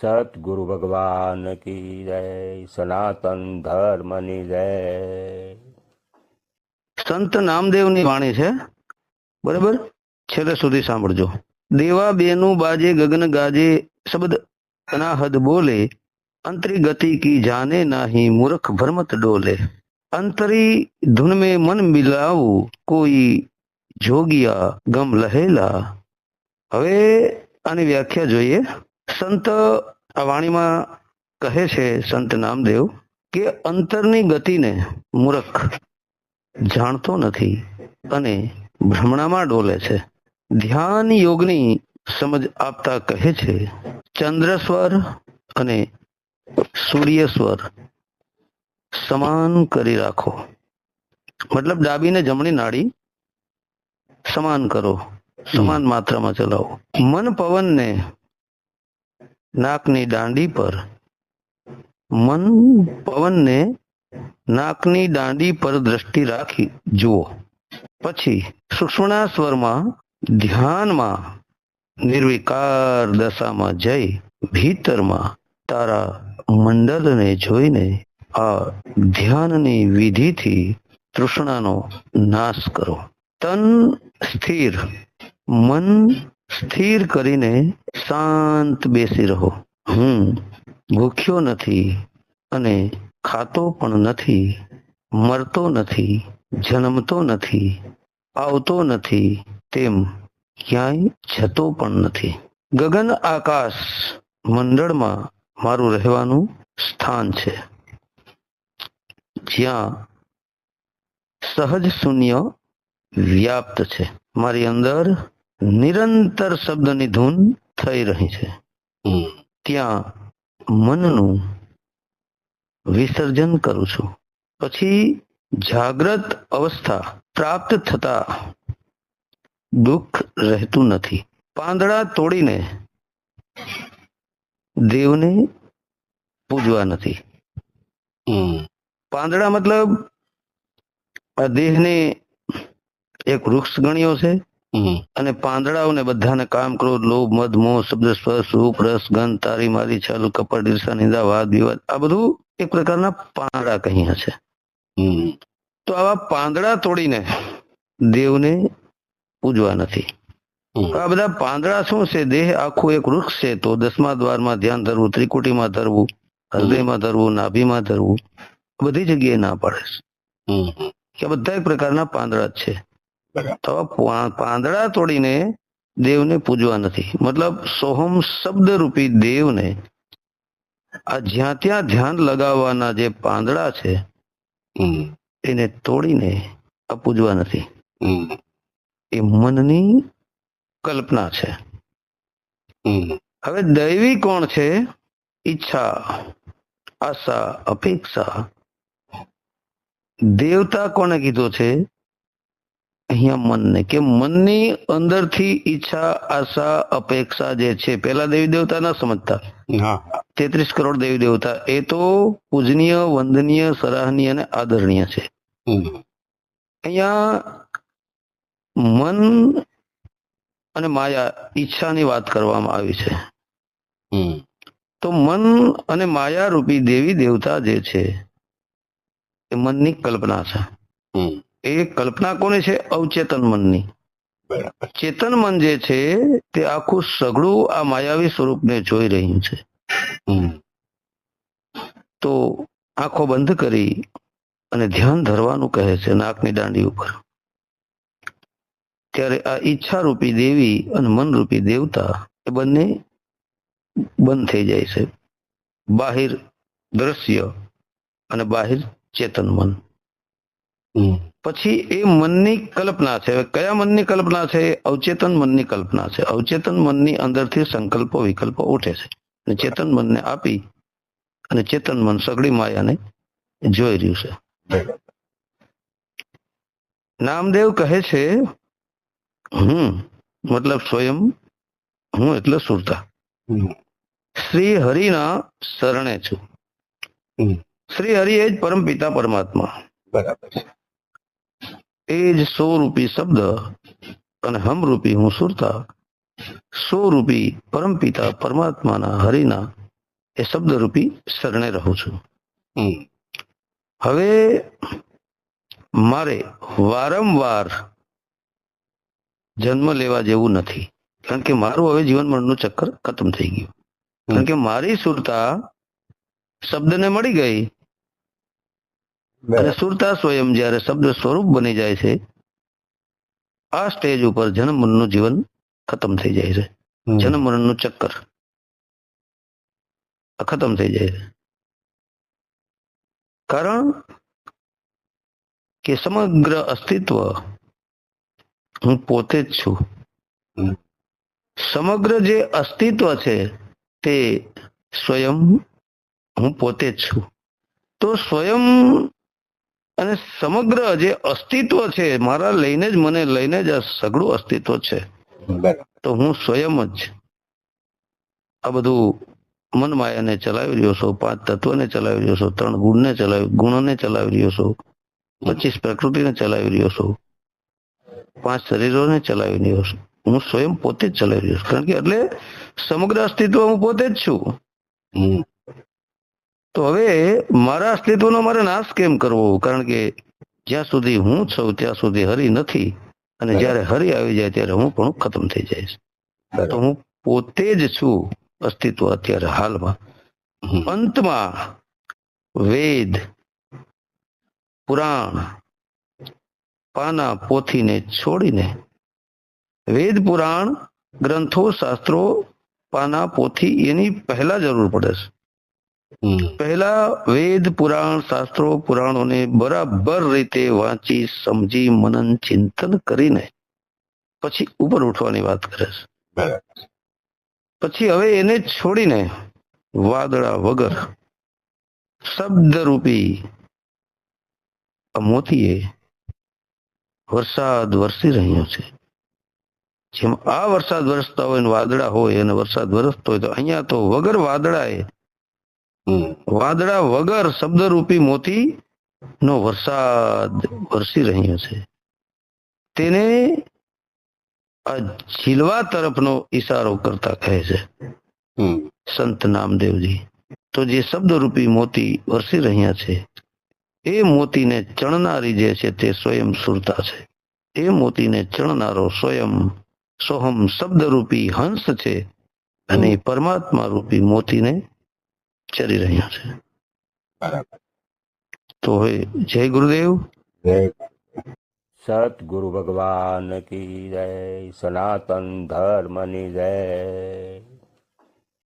સતગુરુ ભગવાન કી જય સનાતન ધર્મની જય સંત નામદેવની વાણી છે, બરાબર? છેલ્લે સુધી સાંભળજો. દેવા બેનું બાજે ગગન ગાજે શબ્દ અનાહદ બોલે, અંતરી ગતિ કી જાને નાહી મૂર્ખ ભરમત ડોલે. અંતરી ધૂન મે મન મિલાવું, કોઈ જોગિયા ગમ લહેલા. હવે આની વ્યાખ્યા જોઈએ. સંત વાણીમાં કહે છે, સંત નામદેવ, કે અંતરની ગતિને મૂર્ખ જાણતો નથી અને ભ્રમણામાં ડોલે છે. ધ્યાન યોગની સમજ આપતા કહે છે, ચંદ્રસ્વર અને સૂર્યસ્વર સમાન કરી રાખો. મતલબ ડાબી ને જમણી નાડી સમાન કરો, સમાન માત્રામાં ચલાવો. મન પવનને નાકની દાંડી પર. મન પવનને નાકની દાંડી પર દ્રષ્ટિ રાખી. જુઓ. પછી સુષ્મણા સ્વરમાં ધ્યાનમાં નિર્વિકાર દશામાં જઈ ભીતરમાં તારા મંડળને જોઈને આ ધ્યાનની વિધિથી તૃષ્ણાનો નાશ કરો. તન સ્થિર, મન સ્થિર કરીને શાંત બેસી રહો. હું ભૂખ્યો નથી અને ખાતો પણ નથી, મરતો નથી, જન્મતો નથી, આવતો નથી, તેમ ક્યાંય જતો પણ નથી. ગગન આકાશ મંડળમાં મારું રહેવાનું સ્થાન છે. જ્યાં સહજ શૂન્ય વ્યાપ્ત છે. મારી અંદર નિરંતર શબ્દની ધૂન થઈ રહી છે. ત્યાં મનનું વિસર્જન કરું છું. પછી જાગ્રત અવસ્થા પ્રાપ્ત થતા દુઃખ રહેતું નથી. પાંદડા તોડીને દેવને પૂજવા નથી. પાંદડા મતલબ આ દેહને એક વૃક્ષ ગણ્યો છે. અને પાંદડાઓને બધાને કામ ક્રોધ લોભ મદ મોહ શબ્દ સ્પર્શ રૂપ રસ ગંધ તારી મારી છલ કપટ ઈર્ષા નિંદા વાદ વિવાદ આ બધું એક પ્રકારના પાંદડા કહ્યા છે. તો આવા પાંદડા તોડીને દેવને પૂજવા નથી. આ બધા પાંદડા શું છે? દેહ આખું એક વૃક્ષ છે તો દસમા દ્વારમાં ધ્યાન ધરવું ત્રિકુટીમાં ધરવું હૃદયમાં ધરવું નાભીમાં ધરવું બધી જગ્યાએ ના પાડે છે. કે બધા એક પ્રકારના પાંદડા જ છે. તો પાંદડા તોડીને દેવને પૂજવા નથી. મતલબ સોહમ શબ્દ રૂપી દેવને આ જ્યાં ત્યાં ધ્યાન લગાવવાના જે પાંદડા છે એને તોડીને આ પૂજવા નથી. એ મનની કલ્પના છે. હવે દૈવી કોણ છે? ઈચ્છા આશા અપેક્ષા. દેવતા કોને કીધો છે? અહીંયા મનને કે મનની અંદરથી ઈચ્છા આશા અપેક્ષા જે છે પેલા દેવી દેવતા ના સમજતા. તેત્રીસ કરોડ દેવી દેવતા. એ તો પૂજનીય વંદનીય સરાહનીય અને આદરણીય છે. અહીંયા મન અને માયા ઈચ્છાની વાત કરવામાં આવી છે. તો મન અને માયા રૂપી દેવી દેવતા જે છે એ મનની કલ્પના છે. એ કલ્પના કોની છે? અવચેતન મનની. ચેતન મન જે છે તે આખું સઘળું આ માયાવી સ્વરૂપને જોઈ રહ્યું છે. તો આંખો બંધ કરી અને ધ્યાન ધરવાનું કહે છે નાકની દાંડી ઉપર. ત્યારે આ ઈચ્છા રૂપી દેવી અને મન રૂપી દેવતા એ બંને બંધ થઈ જાય છે. બાહિર દ્રશ્ય અને બાહિર ચેતન મન. પછી એ મનની કલ્પના છે. કયા મનની કલ્પના છે? અવચેતન મનની કલ્પના છે. અવચેતન મનની અંદરથી સંકલ્પો વિકલ્પો ઉઠે છે. અને ચેતન મનને આપી અને ચેતન મન સગડી માયાને જોઈ રહ્યું છે. નામદેવ કહે છે હું મતલબ સ્વયં હું એટલે સુરતા. શ્રી હરિના શરણે છું. શ્રી હરિ એ જ પરમ પિતા પરમાત્મા. બરાબર છે. એ જ રૂપી શબ્દ અને હમરૂપી હું સુરતા. સો રૂપી પરમપિતા પરમાત્માના હરિના એ શબ્દરૂપી શરણે રહું છું. હવે મારે વારંવાર જન્મ લેવા જેવું નથી. કારણ કે મારું હવે જીવન મરણનું ચક્કર ખતમ થઈ ગયું. કારણ કે મારી સુરતા શબ્દને મળી ગઈ અને સુરતા સ્વયં જ્યારે શબ્દ સ્વરૂપ બની જાય છે આ સ્ટેજ ઉપર જન્મ મરણનું જીવન ખતમ થઈ જાય છે. જન્મ મરણનું ચક્કર ખતમ થઈ જાય છે. કારણ કે સમગ્ર અસ્તિત્વ હું પોતે જ છું. સમગ્ર જે અસ્તિત્વ છે તે સ્વયં હું પોતે જ છું. તો સ્વયં અને સમગ્ર જે અસ્તિત્વ છે મારા લઈને જ મને લઈને જ આ સઘળું અસ્તિત્વ છે. તો હું સ્વયં જ આ બધું મન માયાને ચલાવી રહ્યો છો પાંચ તત્વને ચલાવી રહ્યો છો ત્રણ ગુણને ચલાવી ગુણોને ચલાવી રહ્યો છો પચીસ પ્રકૃતિને ચલાવી રહ્યો છો પાંચ શરીરોને ચલાવી રહ્યો છું. હું સ્વયં પોતે જ ચલાવી રહ્યો છું. કારણ કે એટલે સમગ્ર અસ્તિત્વ હું પોતે જ છું. હમ. તો હવે મારા અસ્તિત્વનો મારે નાશ કેમ કરવો? કારણ કે જ્યાં સુધી હું છું ત્યાં સુધી હરી નથી. અને જ્યારે હરી આવી જાય ત્યારે હું પણ ખતમ થઈ જાય તો હું પોતે જ છું અસ્તિત્વ અત્યારે હાલમાં. અંતમાં વેદ પુરાણ પાના પોથીને છોડીને વેદ પુરાણ ગ્રંથો શાસ્ત્રો પાના પોથી એની પહેલા જરૂર પડે છે. પહેલા વેદ પુરાણ શાસ્ત્રો પુરાણોને બરાબર રીતે વાંચી સમજી મનન ચિંતન કરીને પછી ઉપર ઉઠવાની વાત કરે છે. પછી હવે એને છોડીને વાદળા વગર શબ્દરૂપી મોતીએ વરસાદ વરસી રહ્યો છે. જેમ આ વરસાદ વરસતા હોય ને વાદળા હોય અને વરસાદ વરસતો હોય તો અહીંયા તો વગર વાદળાએ. વાદળા વગર શબ્દરૂપી મોતી નો વરસાદ વરસી રહ્યો છે. તેને ઝીલવા તરફનો ઈશારો કરતા કહે છે. સંત નામદેવજી તો જે શબ્દરૂપી મોતી વરસી રહ્યા છે એ મોતીને ચણનારી જે છે તે સ્વયં સુરતા છે. એ મોતીને ચણનારો સ્વયં સોહમ શબ્દરૂપી હંસ છે અને પરમાત્મા રૂપી મોતીને ચરી રહ્યા છે. બરાબર. તો હવે જય ગુરુદેવ. સત ગુરુ ભગવાન કી જય સનાતન ધર્મની જય.